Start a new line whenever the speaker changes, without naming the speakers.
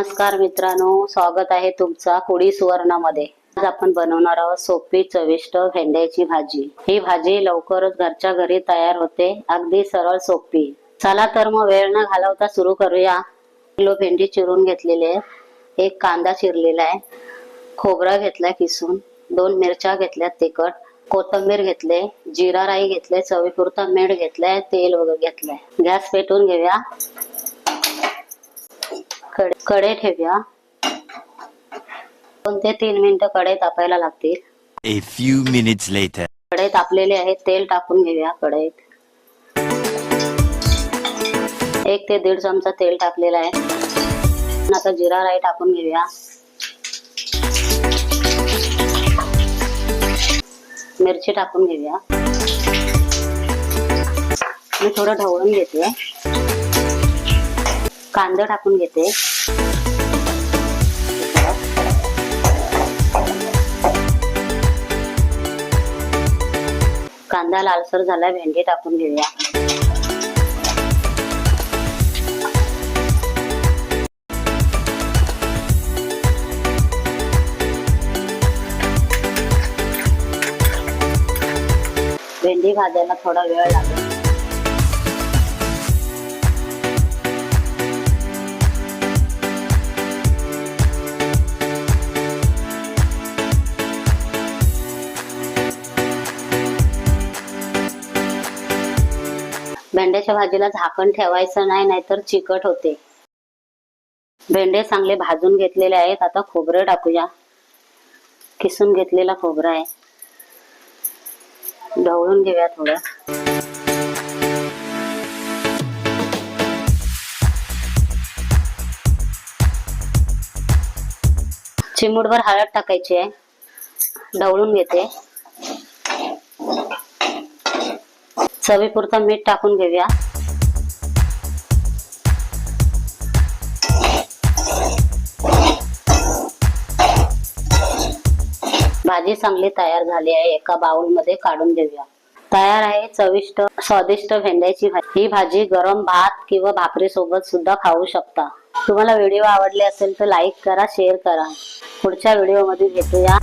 नमस्कार मित्रांनो स्वागत आहे तुमचा कुडी सुवर्णामध्ये. आज आपण बनवणार आहोत सोपी चविष्ट भेंड्याची भाजी. ही भाजी लवकरच घरच्या घरी तयार होते. अगदी सरळ सोपी. चला तर मग वेळ न घालवता सुरू करूया. किलो भेंडी चिरून घेतलेली आहे. एक कांदा चिरलेला आहे. खोबरा घेतलाय किसून. दोन मिरच्या घेतल्यात तिखट. कोथंबीर घेतले जिरा राई घेतले चवीपुरता मीठ घेतलाय. तेल वगैरे घेतलंय. गॅस पेटवून घेऊया. कडे कडे ठेवूया. दोन ते तीन मिनिटं कडे तापायला लागतील?
A few minutes later.
कडे तापलेले आहे तेल टाकून घेऊया कढईत. एक ते दीड चमचा तेल टाकलेला आहे. आता जिरा राई टाकून घेऊया. मिरची टाकून घेऊया. मी थोडं ढवळून घेते. कांदा टाकून घेते. कांदा लालसर झाला भेंडी टाकून घेऊया. भेंडी भाजायला थोडा वेळ लागेल. भेंड्याच्या भाजीला झाकण ठेवायचं नाही नाहीतर चिकट होते. भेंडे चांगले भाजून घेतलेले आहेत. आता खोबरं टाकूया. किसून घेतलेला खोबरा आहे. ढवळून घेऊया थोडं. चिमूटभर हळद टाकायची आहे. ढवळून घेते. चवीपुरतं मीठ टाकून घेऊया. भाजी चांगली तयार झाली आहे एका बाउलमध्ये काढून घेऊया. तयार आहे चविष्ट स्वादिष्ट भेंड्याची भाजी. ही भाजी गरम भात किंवा भाकरी सोबत सुद्धा खाऊ शकता. तुम्हाला व्हिडिओ आवडले असेल तर लाईक करा शेअर करा. पुढच्या व्हिडिओमध्ये भेटूया.